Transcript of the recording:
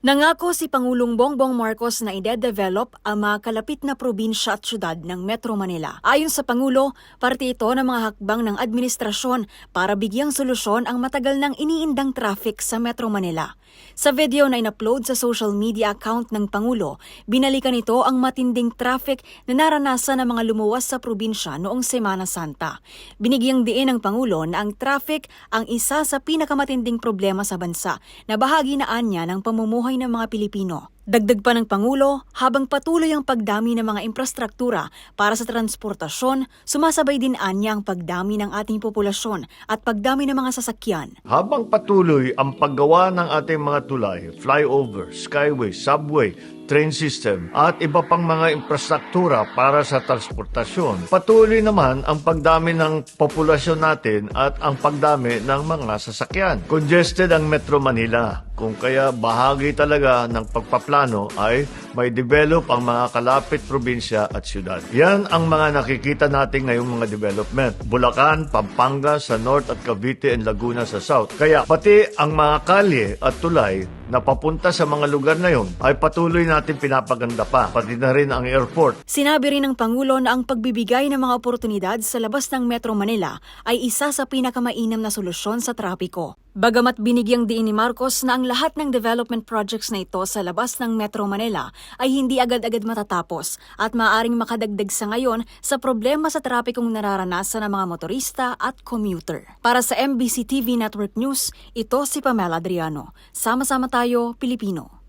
Nangako si Pangulong Bongbong Marcos na ide-develop ang mga kalapit na probinsya at syudad ng Metro Manila. Ayon sa Pangulo, parte ito ng mga hakbang ng administrasyon para bigyang solusyon ang matagal nang iniindang traffic sa Metro Manila. Sa video na in-upload sa social media account ng Pangulo, binalikan ito ang matinding traffic na naranasan ng mga lumuwas sa probinsya noong Semana Santa. Binigyang diin ng Pangulo na ang traffic ang isa sa pinakamatinding problema sa bansa na bahagi na anya ng pamumuhay ng mga Pilipino. Dagdag pa ng Pangulo, habang patuloy ang pagdami ng mga infrastruktura para sa transportasyon, sumasabay din anya ang pagdami ng ating populasyon at pagdami ng mga sasakyan. Habang patuloy ang paggawa ng ating mga tulay, flyover, skyway, subway, train system at iba pang mga infrastruktura para sa transportasyon, patuloy naman ang pagdami ng populasyon natin at ang pagdami ng mga sasakyan. Congested ang Metro Manila, kung kaya bahagi talaga ng pagpaplano ay may develop ang mga kalapit probinsya at syudad. Yan ang mga nakikita natin ngayong mga development. Bulacan, Pampanga sa North at Cavite and Laguna sa South. Kaya pati ang mga kalye at tulay na papunta sa mga lugar na yon ay patuloy natin pinapaganda pa. Pati na rin ang airport. Sinabi rin ng Pangulo na ang pagbibigay ng mga oportunidad sa labas ng Metro Manila ay isa sa pinakamainam na solusyon sa trapiko. Bagamat binigyang diin ni Marcos na ang lahat ng development projects na ito sa labas ng Metro Manila ay hindi agad-agad matatapos at maaaring makadagdag sa ngayon sa problema sa trapikong nararanasan ng mga motorista at commuter. Para sa MBC TV Network News, ito si Pamela Adriano. Sama-sama tayo, Pilipino.